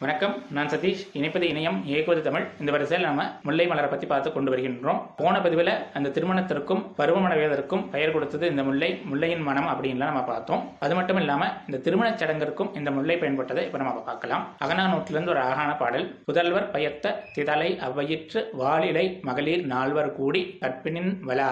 வணக்கம் நான் சதீஷ். இணைப்பது இணையம் இயக்குவது தமிழ். இந்த வரிசையில் நம்ம முல்லை மலரை பத்தி பார்த்து கொண்டு வருகின்றோம். போன பதிவில் அந்த திருமணத்திற்கும் பருவமடைவதற்கும் பெயர் கொடுத்தது இந்த முல்லை முல்லையின் மனம் அப்படின்லாம் நம்ம பார்த்தோம். அது மட்டும் இல்லாம இந்த திருமணச் சடங்கிற்கும் இந்த முல்லை பயன்பட்டதை இப்போ நம்ம பார்க்கலாம். அகனானூற்றிலிருந்து ஒரு அழகான பாடல். புதல்வர் பயத்த திதலை அவ்வயிற்று வாலிலை மகளிர் நால்வர் கூடி கற்பினின் வலா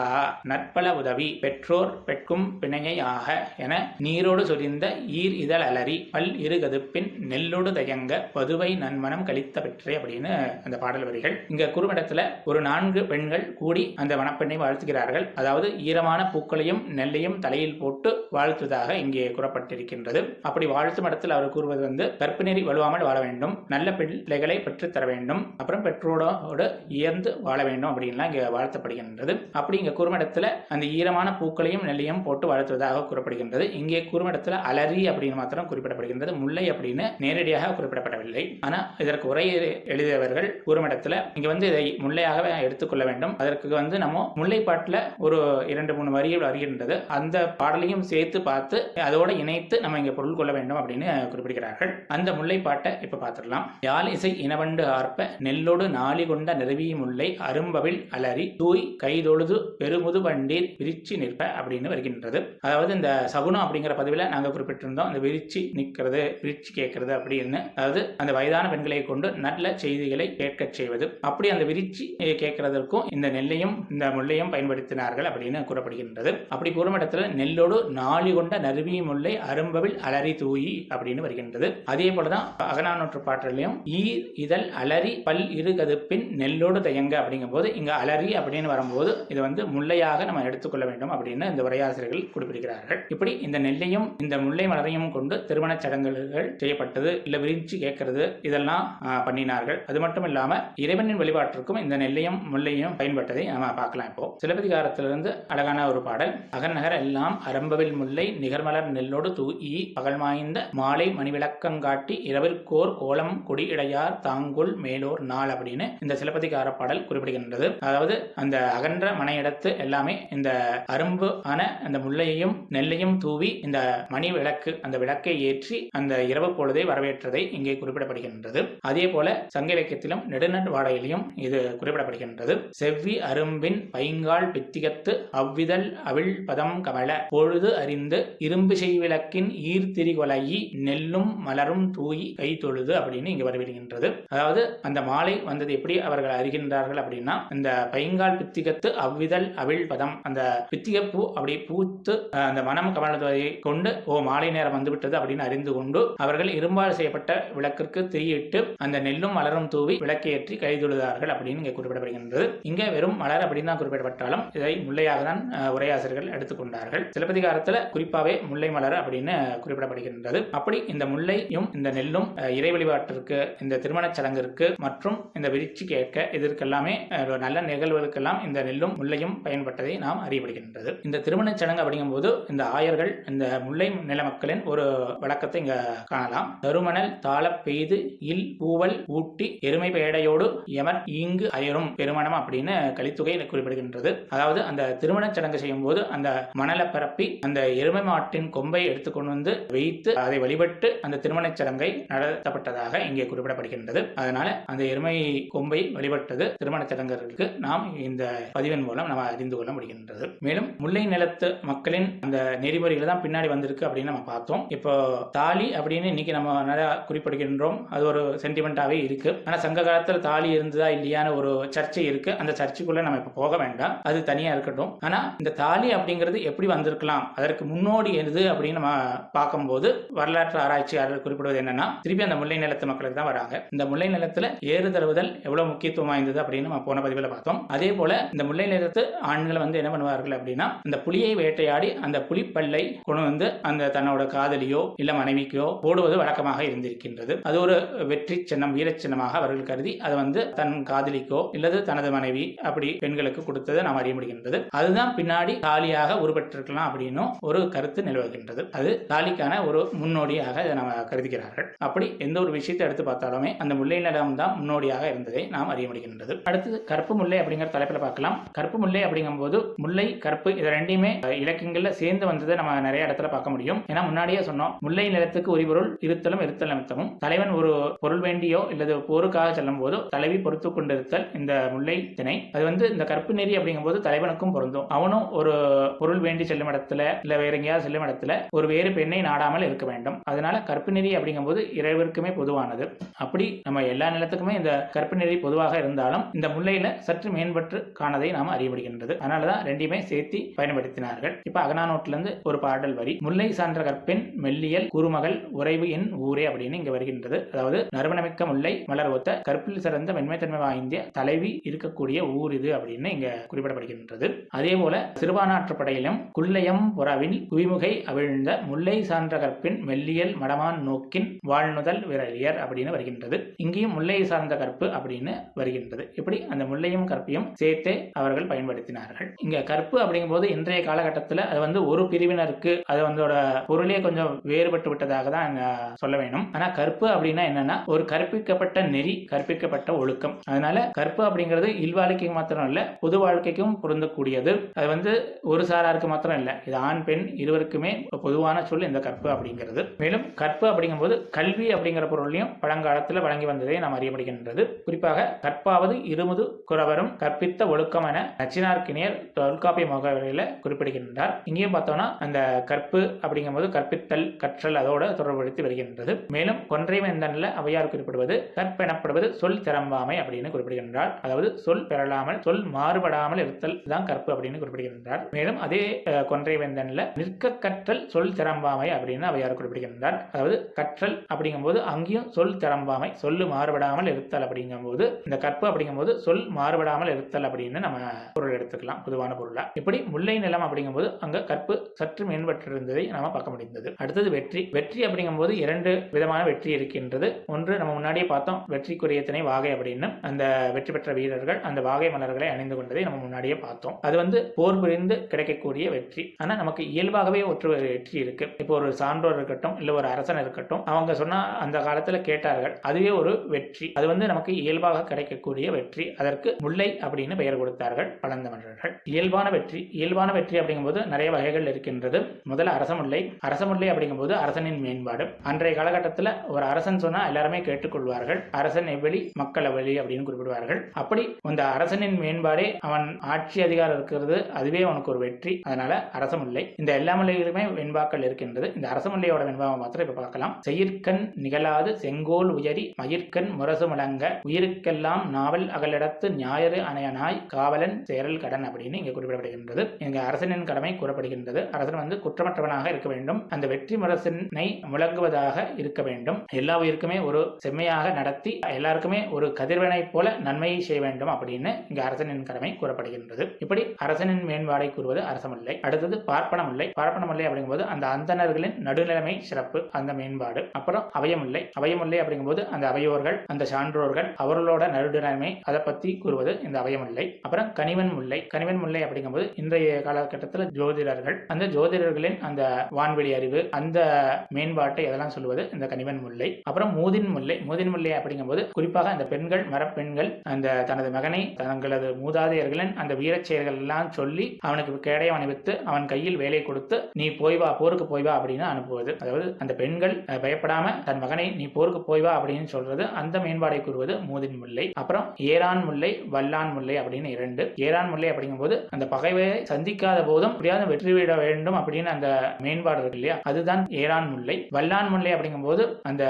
நற்பல உதவி பெற்றோர் பெட்கும் பிணையை ஆக என நீரோடு சொரிந்த ஈர் இதழ் அலறி பல் இரு கதுப்பின் நெல்லோடு தயங்க பதுவை நன்மனம் கழித்த பெற்றே அப்படின்னு அந்த பாடல் வரிகள். இங்க குறுமிடத்துல ஒரு நான்கு பெண்கள் கூடி அந்த வனப்பெண்ணை வாழ்த்துகிறார்கள். அதாவது ஈரமான பூக்களையும் நெல்லையும் தலையில் போட்டு வாழ்த்துவதாக இங்கே கூறப்பட்டிருக்கின்றது. அப்படி வாழ்த்தும் இடத்தில் அவர் கூறுவது வந்து கற்பினரி வலுவாமல் வாழ வேண்டும். நல்ல பிள்ளைகளை பெற்றுத் தர வேண்டும். அப்புறம் பெற்றோரோடு உயர்ந்து வாழ வேண்டும். அப்படின்லாம் இங்கே வாழ்த்தப்படுகின்றது. அப்படி இங்கே குறுமிடத்தில் அந்த ஈரமான பூக்களையும் நெல்லையும் போட்டு வாழ்த்துவதாக கூறப்படுகின்றது. இங்கே குறுமிடத்தில் அலரி அப்படின்னு மாத்திரம் குறிப்பிடப்படுகின்றது. முல்லை அப்படின்னு நேரடியாக குறிப்பிடப்படவில்லை. ஆனா இதற்கு உரை எழுதியவர்கள் குறுமிடத்துல இங்கே வந்து இதை முல்லையாகவே எடுத்துக்கொள்ள வேண்டும். அதற்கு வந்து நம்ம முல்லைப்பாட்டில் ஒரு இரண்டு மூணு வரிகள் வருகின்றது. அந்த பாடலையும் சேர்த்து பார்த்து அதோடு இணைத்து நம்ம இங்கே பொருள் கொள்ள வேண்டும் அப்படின்னு குறிப்பிடுகிறார்கள். அந்த முல்லைப்பாட்டை இப்போ பார்த்துடலாம். யாழ் இசை இனவண்டு ஆர்ப்ப நெல்லோடு நாளி கொண்ட நிறுவி முல்லை அரும்பவில் அலறி தூய் கைதொழுது பெருமுது வண்டீர் விரிச்சி நிற்ப அப்படின்னு வருகின்றது. அதாவது இந்த சகுனம் அப்படிங்கிற பதிவில் நாங்கள் குறிப்பிட்டிருந்தோம். இந்த விரிச்சி நிற்கிறது விரிச்சி கேட்கறது அப்படின்னு. அதாவது அந்த வயதான பெண்களை கொண்டு நல்ல செய்திகளை கேட்கச் செய்வது. அப்படி அந்த விரிச்சி கேட்கறதற்கும் இந்த நெல்லையும் இந்த முல்லையும் பயன்படுத்தினார்கள் அப்படின்னு கூறப்படுகின்றது. அப்படி கூறும் இடத்துல நெல்லோடு நாளி கொண்ட நறுவிய முல்லை அரும்பவில் அலறி தூயி அப்படின்னு வருகின்றது. அதே போலதான் அகநானூற்று பாட்டிலையும் ஈர் இதழ் அலறி பல் இரு கதுப்பின் நெல்லோடு தயங்க அப்படிங்கும்போது இங்க அலறி அப்படின்னு வரும்போது இது வந்து முல்லையாக நம்ம எடுத்துக்கொள்ள வேண்டும் அப்படின்னு இந்த உரையாசிரியர்கள் குறிப்பிடுகிறார்கள். இப்படி இந்த நெல்லையும் இந்த முல்லை மலரையும் கொண்டு திருமணச் சடங்குகள் செய்யப்பட்டது இல்ல விரிச்சு கேட்கறது இதெல்லாம் பண்ணினார்கள். அது மட்டும் இல்லாம இறைவனின் வழிபாட்டிற்கும் இந்த நெல்லையும் முல்லையும் பயன்பட்டதை நம்ம பார்க்கலாம் இப்போ. சிலப்பதிகாரத்திலிருந்து அழகான ஒரு பாடல். அகநகர் எல்லாம் அரம்பவில் முல்லை நிகர்மலர் நெல்லோடு தூயி பகல்மாய்ந்த மாலை மணிவிளக்கங்காட்டி இரவிற்கோர் கோலம் கொடி இடையார் தாங்குல் மேலோர் நாள் அப்படின்னு இந்த சிலப்பதிகார பாடல் குறிப்பிடுகின்றது. அதாவது அந்த அகன்ற மனையிடத்து எல்லாமே இந்த அரும்பு ஆன அந்த முல்லையையும் நெல்லையும் தூவி இந்த மணி விளக்கு அந்த விளக்கை ஏற்றி அந்த இரவு பொழுதை வரவேற்றதை இங்கே குறிப்பிட்டு குறிப்பிடப்படுகின்றது. அதே போல சங்க இலக்கியத்திலும் நெடுநட் வாடையிலும் இது குறிப்பிடப்படுகின்றது. செவ்வி அரும்பின் பைங்கால் பித்திகத்து அவ்விதழ் அவிழ் பதம் கமல பொழுது அறிந்து இரும்பு செய்விளக்கின் ஈர்த்திரிகொலையி நெல்லும் மலரும் தூய் கை தொழுது அப்படின்னு இங்கு வரவிடுகின்றது. அதாவது அந்த மாலை வந்தது எப்படி அவர்கள் அறிகின்றார்கள் அப்படின்னா இந்த பைங்கால் பித்திகத்து அவ்விதழ் அவிழ் பதம் அந்த பித்திகப்பூ அப்படி பூத்து அந்த மனம் கமலத்துவதை கொண்டு ஓ மாலை நேரம் வந்துவிட்டது அப்படின்னு அறிந்து கொண்டு அவர்கள் இரும்பால் செய்யப்பட்ட விளக்கு விளக்கிற்கு திரியிட்டு அந்த நெல்லும் மலரும் தூவி விளக்கேற்றி கைதொழுதார்கள் அப்படின்னு இங்கே குறிப்பிடப்படுகின்றது. இங்க வெறும் மலர் அப்படின்னு தான் குறிப்பிடப்பட்டாலும் இதை முல்லையாக தான் உரையாசிரியர்கள் எடுத்துக்கொண்டார்கள் சிலப்பதிகாரத்துல குறிப்பாவே முல்லை மலர் அப்படின்னு குறிப்பிடப்படுகின்றது. அப்படி இந்த முல்லையும் இந்த நெல்லும் இறை வழிபாட்டிற்கு இந்த திருமணச் சடங்கிற்கு மற்றும் இந்த விரிச்சி கேட்க இதற்கெல்லாமே நல்ல நிகழ்வுகளுக்கெல்லாம் இந்த நெல்லும் முல்லையும் பயன்பட்டதை நாம் அறியப்படுகின்றது. இந்த திருமணச் சடங்கு அப்படிங்கும்போது இந்த ஆயர்கள் இந்த முல்லை நில மக்களின் ஒரு வழக்கத்தை இங்க காணலாம். தருமணல் தாளப் பெய்து இல் பூவல் ஊட்டி எருமை பேடையோடு எமர் ஈங்கு அயரும் பெருமணம் அப்படின்னு கலித்துகை குறிப்பிடுகின்றது. அதாவது அந்த திருமணச் சடங்கு செய்யும் போது அந்த மணலை பரப்பி அந்த எருமை மாட்டின் கொம்பை எடுத்துக்கொண்டு வந்து வைத்து அதை வழிபட்டு அந்த திருமணச் சடங்கை நடத்தப்பட்டதாக இங்கே குறிப்பிடப்படுகின்றது. அதனால அந்த எருமை கொம்பை வழிபட்டது திருமண சடங்குகளுக்கு நாம் இந்த பதிவின் மூலம் நம்ம அறிந்து கொள்ள முடிகின்றது. மேலும் முல்லை நிலத்து மக்களின் அந்த நெறிமுறைகள் தான் பின்னாடி வந்திருக்கு அப்படின்னு நம்ம பார்த்தோம். இப்போ தாலி அப்படின்னு இன்னைக்கு நம்ம நிறைய குறிப்பிடுகின்றோம். அது ஒரு சென்டிமெண்ட்டாகவே இருக்குது ஆனால் சங்க காலத்தில் தாலி இருந்ததா இல்லையான்னு ஒரு சர்ச்சை இருக்குது அந்த சர்ச்சைக்குள்ளே நம்ம இப்போ போக வேண்டாம். அது தனியாக இருக்கட்டும். ஆனால் இந்த தாலி அப்படிங்கிறது எப்படி வந்திருக்கலாம்? அதற்கு முன்னோடி எது அப்படின்னு நம்ம பார்க்கும்போது வரலாற்று ஆராய்ச்சியாளர் குறிப்பிடுவது என்னன்னா திருப்பி அந்த முல்லை நிலத்து மக்களுக்கு தான் வராங்க. இந்த முல்லை நிலத்தில் ஏறு தழுவுதல் எவ்வளோ முக்கியத்துவம் வாய்ந்தது அப்படின்னு நம்ம போன பதிவில் பார்த்தோம். அதே போல இந்த முல்லை நிலத்து ஆண்கள் வந்து என்ன பண்ணுவார்கள் அப்படின்னா இந்த புலியை வேட்டையாடி அந்த புலிப்பல்லை கொண்டு வந்து அந்த தன்னோட காதலியோ இல்லை மனைவிக்கோ போடுவது வழக்கமாக இருந்திருக்கின்றது. அது ஒரு வெற்றி சின்னம் வீரச் சின்னமாக அவர்கள் கருதி அதை வந்து தன் காதலிக்கோ இல்லது தனது மனைவி அப்படி பெண்களுக்கு கொடுத்ததை நாம் அறிய முடிகின்றது. அதுதான் பின்னாடி தாலியாக உருப்பெற்றிருக்கலாம் அப்படின்னும் ஒரு கருத்து நிலவுகின்றது. அது தாலிக்கான ஒரு முன்னோடியாக இதை நம்ம கருதுகிறார்கள். அப்படி எந்த ஒரு விஷயத்தை எடுத்து பார்த்தாலுமே அந்த முல்லை நிலம் தான் முன்னோடியாக இருந்ததை நாம் அறிய முடிகின்றது. அடுத்தது கருப்பு முல்லை அப்படிங்கிற தலைப்பில் பார்க்கலாம். கருப்பு முல்லை அப்படிங்கும்போது முல்லை கருப்பு இது ரெண்டையுமே இலக்கியங்களில் இலக்கியங்கள்ல சேர்ந்து வந்ததை நம்ம நிறைய இடத்துல பார்க்க முடியும். ஏன்னா முன்னாடியே சொன்னோம் முல்லை நிலத்துக்கு உரிபொருள் இருத்தலும் இருத்தல் நிமித்தமும் தலை தலைவன் ஒரு பொருள் வேண்டியோ இல்லது போருக்காக செல்லும் போதோ தலைவி பொறுத்து கொண்டிருத்தல் இந்த முல்லை திணை. அது வந்து இந்த கற்பு நெறி அப்படிங்கும்போது தலைவனுக்கும் பொருந்தும். அவனும் ஒரு பொருள் வேண்டி செல்லும் இடத்துல இல்ல வேற எங்கேயாவது செல்லும் இடத்துல ஒரு வேறு பெண்ணை நாடாமல் இருக்க வேண்டும். அதனால கற்பு நெறி அப்படிங்கும்போது இறைவருக்குமே பொதுவானது. அப்படி நம்ம எல்லா நிலத்துக்குமே இந்த கற்பு நெறி பொதுவாக இருந்தாலும் இந்த முல்லையில சற்று மேம்பட்டு காணதை நாம் அறியப்படுகின்றது அதனாலதான் ரெண்டையுமே சேர்த்தி பயன்படுத்தினார்கள். இப்ப அகனானோட்டிலிருந்து ஒரு பாடல் வரி. முல்லை சான்ற கற்பின் மெல்லியல் குறுமகள் உறைவு என் ஊரே அப்படின்னு இங்க வருகின்றது. அதாவது நறுமணமிக்க முல்லை மலர் ஒத்த கற்பில் சிறந்த மென்மைத்தன்மை வாய்ந்த தலைவி இருக்கக்கூடிய ஊர் இது அப்படின்னு இங்க குறிப்பிடப்படுகின்றது. அதே போல சிறுபானாற்று படையிலும் குள்ளையம் புறவின் குவிமுகை அவிழ்ந்த முல்லை சான்ற கற்பின் மெல்லியல் மடமான் நோக்கின் வாழ்நுதல் விரலியர் அப்படின்னு வருகின்றது. இங்கேயும் முல்லை சார்ந்த கற்பு அப்படின்னு வருகின்றது. இப்படி அந்த முல்லையும் கற்பியும் சேர்த்தே அவர்கள் பயன்படுத்தினார்கள். இங்க கற்பு அப்படிங்கும் போது இன்றைய காலகட்டத்தில் அது வந்து ஒரு பிரிவினருக்கு அது வந்தோட பொருளே கொஞ்சம் வேறுபட்டு விட்டதாக தான் சொல்ல வேணும். ஆனா கற்பு அப்படின்னா என்னன்னா ஒரு கற்பிக்கப்பட்ட நெறி கற்பிக்கப்பட்ட ஒழுக்கம். அதனால கற்பு அப்படிங்கிறது இல்வாழ்க்கைக்கு மாத்திரம் இல்ல பொது வாழ்க்கைக்கும் பொருந்தக்கூடியது. அது வந்து ஒரு சாராருக்கு மாத்திரம் இல்ல இது ஆண் பெண் இருவருக்குமே பொதுவான சொல் இந்த கற்பு அப்படிங்கிறது. மேலும் கற்பு அப்படிங்கும்போது கல்வி அப்படிங்கிற பொருளையும் பழங்காலத்தில் வழங்கி வந்ததை நாம் அறியப்படுகின்றது. குறிப்பாக கற்பாவது இருமுது குறவரும் கற்பித்த ஒழுக்கம் என நச்சினார்க்கினியர் தொல்காப்பிய முகவரியில் குறிப்பிடுகின்றார். இங்கேயும் பார்த்தோம்னா அந்த கற்பு அப்படிங்கும்போது கற்பித்தல் கற்றல் அதோட தொடர்புபடுத்தி வருகின்றது. மேலும் கொன்றை வேந்தன்ல அவையார் குறிப்பிடுவது கற்பெனப்படுவது சொல் திறம்பாமை அப்படின்னு குறிப்பிடுகின்றார். அதாவது சொல் பெறலாமல் சொல் மாறுபடாமல் இருத்தல் தான் கற்பு அப்படின்னு குறிப்பிடுகின்றார். மேலும் அதே அஹ், கொன்றை வேந்தன்ல நிற்க கற்றல் சொல் திறம்பாமை அப்படின்னு அவையார் குறிப்பிடுகின்றார். அதாவது கற்றல் அப்படிங்கும்போது அங்கேயும் சொல் திறம்பாமை சொல்லு மாறுபடாமல் இருத்தல் அப்படிங்கும்போது இந்த கற்பு அப்படிங்கும்போது சொல் மாறுபடாமல் இருத்தல் அப்படின்னு நம்ம பொருள் எடுத்துக்கலாம் பொதுவான பொருளா. இப்படி முல்லை நிலம் அப்படிங்கும்போது அங்க கற்பு சற்று மேம்பட்டிருந்ததை நாம பார்க்க முடிந்தது. அடுத்தது வெற்றி. வெற்றி அப்படிங்கும்போது இரண்டு விதமான வெற்றி இருக்கு. இருக்கின்றது ஒன்று நம்ம முன்னாடியே பார்த்தோம் வெற்றிக்குரிய துணை வாகை அப்படின்னு. அந்த வெற்றி பெற்ற வீரர்கள் அந்த வாகை மலர்களை அணிந்து கொண்டதை நம்ம முன்னாடியே பார்த்தோம். அது வந்து போர் புரிந்து கிடைக்கக்கூடிய வெற்றி. ஆனா நமக்கு இயல்பாகவே ஒற்று ஒரு வெற்றி இருக்கு. இப்போ ஒரு சான்றோர் இருக்கட்டும் இல்ல ஒரு அரசன் இருக்கட்டும் அவங்க சொன்னா அந்த காலத்துல கேட்டார்கள் அதுவே ஒரு வெற்றி. அது வந்து நமக்கு இயல்பாக கிடைக்கக்கூடிய வெற்றி. அதற்கு முல்லை அப்படின்னு பெயர் கொடுத்தார்கள் பழந்தமிழர்கள் இயல்பான வெற்றி. இயல்பான வெற்றி அப்படிங்கும்போது நிறைய வகைகள் இருக்கின்றது. முதல்ல அரசமுல்லை. அரசமுல்லை அப்படிங்கும்போது அரசனின் மேம்பாடு. அன்றைய காலகட்டத்தில் ஒரு அரசன் சொன்னா எல்லாருமே கேட்டுக்கொள்வார்கள். அரசன் எவ்வளி மக்கள் எவ்வளி அப்படின்னு குறிப்பிடுவார்கள். அப்படி இந்த அரசனின் மேம்பாடே அவன் ஆட்சி அதிகாரம் இருக்கிறது. அதுவே அவனுக்கு ஒரு வெற்றி. அதனால அரசமுல்லை இந்த எல்லா முல்லையிலுமே வெண்பாக்கள் இருக்கின்றது. இந்த அரசமுல்லையோட வெண்பாவை மாத்திரம் இப்ப பார்க்கலாம். செயிர்கண் நிகழாது செங்கோல் உயரி மயிர்கண் முரசு முழங்க உயிருக்கெல்லாம் நாவல் அகலிடத்து ஞாயிறு அணையனாய் காவலன் சேரல் கடன் அப்படின்னு இங்க குறிப்பிடப்படுகின்றது. இங்க அரசனின் கடமை கூறப்படுகின்றது. அரசன் வந்து குற்றமற்றவனாக இருக்க வேண்டும். அந்த வெற்றி முரசனை முழங்குவதாக இருக்க வேண்டும். எல்லா உயிருக்குமே ஒரு செம்மையாக நடத்தி எல்லாருக்குமே ஒரு கதிர்வனை போல நன்மையை செய்ய வேண்டும் அப்படின்னு இங்கு அரசனின் கடமை கூறப்படுகின்றது. இப்படி அரசனின் மேம்பாடை கூறுவது அரசமில்லை. அடுத்தது பார்ப்பனமில்லை. பார்ப்பனமில்லை அப்படிங்கும்போது அந்த அந்தணர்களின் நடுநிலைமை சிறப்பு அந்த மேம்பாடு அப்புறம் அவயமில்லை. அவயமுல்லை அப்படிங்கும்போது அந்த அவையோர்கள் அந்த சான்றோர்கள் அவர்களோட நடுநிலைமை அதை பத்தி கூறுவது இந்த அவயமில்லை. அப்புறம் கனிவன் முல்லை கனிவன் முல்லை அப்படிங்கும்போது இன்றைய காலகட்டத்தில் ஜோதிடர்கள் அந்த ஜோதிடர்களின் அந்த வான்வெளி அறிவு அந்த மேம்பாட்டை அதெல்லாம் சொல்லுவது இந்த கனிவன் முல்லை அப்புறம் மூதின் முல்லை. மூதின் முல்லை அப்படிங்கும்போது குறிப்பாக அந்த பெண்கள் மரப்பெண்கள் அந்த தனது மகனை தங்களது மூதாதையர்களின் அந்த வீரச் செயல்கள் எல்லாம் சொல்லி அவனுக்கு கேடைய அணிவித்து அவன் கையில் வேலை கொடுத்து நீ போய் வா போருக்கு போய் வா அப்படின்னு அனுப்புவது. அதாவது அந்த பெண்கள் பயப்படாம தன் மகனை நீ போருக்கு போய் வா அப்படின்னு சொல்றது அந்த மேம்பாடை கூறுவது மூதின் முல்லை. அப்புறம் ஏரான் முல்லை வல்லான் முல்லை அப்படின்னு இரண்டு. ஏரான் முல்லை அப்படிங்கும்போது அந்த பகைவை சந்திக்காத போதும் எப்படியாவது வெற்றி விட வேண்டும் அப்படின்னு அந்த மேம்பாடு இருக்கு இல்லையா? அதுதான் ஏரான் முல்லை. வல்லான் முல்லை அப்படிங்கும்போது அந்த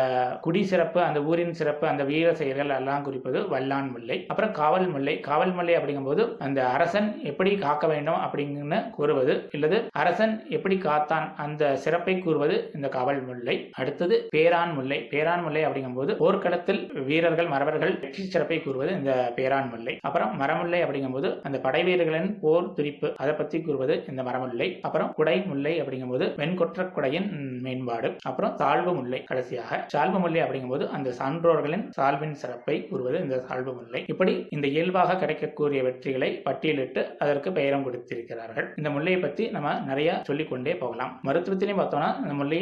குடி சிறப்பு அந்த ஊரின் சிறப்பு அந்த வீர செயல்கள் எல்லாம் குறிப்பது வல்லான் முல்லை. அப்புறம் காவல் முல்லை. காவல் முல்லை அப்படிங்கும்போது அந்த அரசன் எப்படி காக்க வேண்டும் அப்படின்னு கூறுவது இல்லது அரசன் எப்படி காத்தான் அந்த சிறப்பை கூறுவது இந்த காவல் முல்லை. அடுத்தது பேரான் முல்லை. பேரான் முல்லை அப்படிங்கும்போது போர்க்களத்தில் வீரர்கள் மறவர்கள் வெற்றி சிறப்பை கூறுவது இந்த பேரான் முல்லை. அப்புறம் மரமுல்லை அப்படிங்கும்போது அந்த படை வீரர்களின் போர் துடிப்பு அதை பத்தி கூறுவது இந்த மரமுல்லை. அப்புறம் குடை முல்லை அப்படிங்கும்போது வெண்கொற்ற குடையின் மேம்பாடு. அப்புறம் தாழ்வு முல்லை கடைசியாக. சால்பமல்லி அப்படிங்கும்போது அந்த சான்றோர்களின் சால்பின் சிறப்பை கூறுவது இந்த சால்பு இப்படி இந்த இயல்பாக கிடைக்கக்கூடிய வெற்றிகளை பட்டியலிட்டு அதற்கு பெயரம் கொடுத்திருக்கிறார்கள். இந்த முல்லையை பத்தி நம்ம நிறைய சொல்லிக்கொண்டே போகலாம். மருத்துவத்திலையும் பார்த்தோம்னா இந்த முல்லை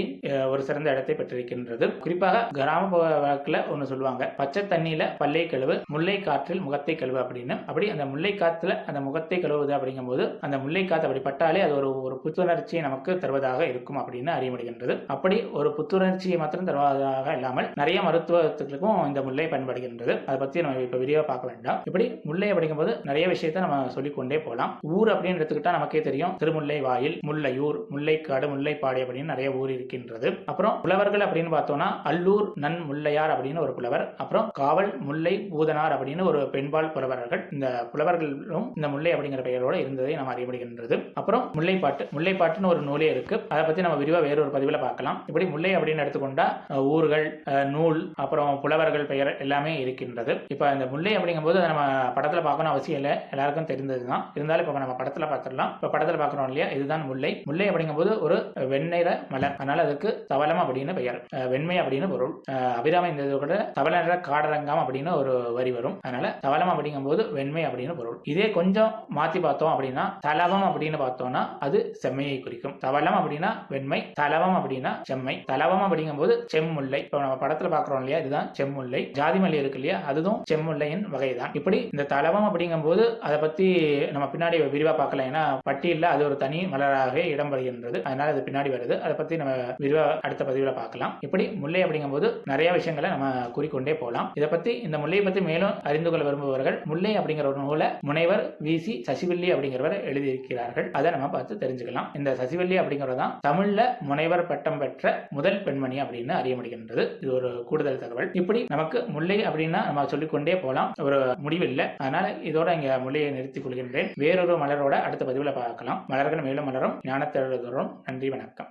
ஒரு சிறந்த இடத்தை பெற்றிருக்கின்றது. குறிப்பாக கிராம வழக்கில் ஒன்று சொல்லுவாங்க. பச்சை தண்ணியில பல்லை கழுவு முல்லை காற்றில் முகத்தை கழுவு அப்படின்னு. அப்படி அந்த முல்லை காத்துல அந்த முகத்தை கழுவுது அப்படிங்கும்போது அந்த முல்லை காத்து அப்படி பட்டாலே அது ஒரு ஒரு புத்துணர்ச்சியை நமக்கு தருவதாக இருக்கும் அப்படின்னு அறிய முடிகின்றது அப்படி ஒரு புத்துணர்ச்சியை மாத்திரம் தருவதாக இல்லாமல் நிறைய மருத்துவத்துக்கும் இந்த முல்லை பயன்படுகின்றது. அதை பத்தி நம்ம இப்ப விரிவாக பார்க்க வேண்டாம். இப்படி முல்லை அப்படிங்கும்போது நிறைய விஷயத்த நம்ம சொல்லிக்கொண்டே போகலாம். ஊர் அப்படின்னு எடுத்துக்கிட்டா நமக்கே தெரியும். திருமுல்லை வாயில் முல்லையூர் முல்லைக்காடு முல்லைப்பாடி அப்படின்னு நிறைய ஊர் இருக்கின்றது. அப்புறம் புலவர்கள் அப்படின்னு பார்த்தோம்னா அல்லூர் நன் முல்லையார் அப்படின்னு ஒரு புலவர். அப்புறம் காவல் முல்லை பூதனார் அப்படின்னு ஒரு பெண்பால் புலவர்கள். இந்த புலவர்களும் இந்த முல்லை அப்படிங்கிற பெயரோட இருந்ததை நாம் அறியப்படுகின்றது. அப்புறம் முல்லைப்பாட்டு முல்லைப்பாட்டுன்னு ஒரு நூலே இருக்கு. அதை பத்தி நம்ம விரிவா வேறொரு பதிவில் பார்க்கலாம். இப்படி முல்லை அப்படின்னு எடுத்துக்கொண்டா ஊர்கள் பெயர்கள் நூல் அப்புறம் புலவர்கள் பெயர் எல்லாமே இருக்கின்றது. இப்போ இந்த முல்லை அப்படிங்கும்போது நம்ம படத்துல பார்க்கணும் அவசியம் இல்லை. எல்லாருக்கும் தெரிந்தது தான் இருந்தாலும் இப்போ நம்ம படத்துல பார்த்துடலாம். இப்போ படத்துல பார்க்குறோம் இல்லையா? இதுதான் முல்லை. முல்லை அப்படிங்கும்போது ஒரு வெண்ணிற மலர் அதனால அதுக்கு தவளம் அப்படின்னு பெயர். வெண்மை அப்படின்னு பொருள். அபிராம இந்த கூட தவள நிற காடரங்கம் அப்படின்னு ஒரு வரி வரும். அதனால தவளம் அப்படிங்கும்போது வெண்மை அப்படின்னு பொருள். இதே கொஞ்சம் மாத்தி பார்த்தோம் அப்படின்னா தலவம் அப்படின்னு பார்த்தோம்னா அது செம்மையை குறிக்கும். தவளம் அப்படின்னா வெண்மை. தலவம் அப்படின்னா செம்மை. தலவம் அப்படிங்கும்போது செம்முல்லை. இப்போ நம்ம படத்துல பார்க்குறோம் இல்லையா? இதுதான் செம்முல்லை. ஜாதிமல்லி இருக்கு இல்லையா? அதுவும் செம்முல்லையின் வகை தான் இப்படி இந்த தலவம் அப்படிங்கும்போது அதை பத்தி நம்ம பின்னாடி விரிவா பார்க்கலாம் ஏன்னா பட்டியலில் அது ஒரு தனி மலராகவே இடம் வருகின்றது அதனால அது பின்னாடி வருது. அதை பத்தி நம்ம விரிவா அடுத்த பதிவில் பார்க்கலாம். இப்படி முல்லை அப்படிங்கும்போது நிறைய விஷயங்களை நம்ம கூறிக்கொண்டே போகலாம் இதை பத்தி இந்த முல்லையை பத்தி மேலும் அறிந்து கொள்ள விரும்புபவர்கள் முல்லை அப்படிங்கிற ஒரு நூலை முனைவர் வி. சி. சசிவல்லி அப்படிங்கிறவர் எழுதியிருக்கிறார்கள். அதை நம்ம பார்த்து தெரிஞ்சுக்கலாம். இந்த சசிவல்லி அப்படிங்கிறது தான் தமிழ்ல முனைவர் பட்டம் பெற்ற முதல் பெண்மணி அப்படின்னு அறிய முடிகின்றது. இது ஒரு கூடுதல் தகவல். இப்படி நமக்கு முல்லை அப்படின்னா நம்ம சொல்லிக்கொண்டே போகலாம். ஒரு முடிவில்லை அதனால இதோட இங்க முல்லையை நிறுத்திக் கொள்கின்றேன். வேறொரு மலரோட அடுத்த பதிவில் பார்க்கலாம். மலர்கள் மேலும் மலரும். ஞானத்தோறும் நன்றி வணக்கம்.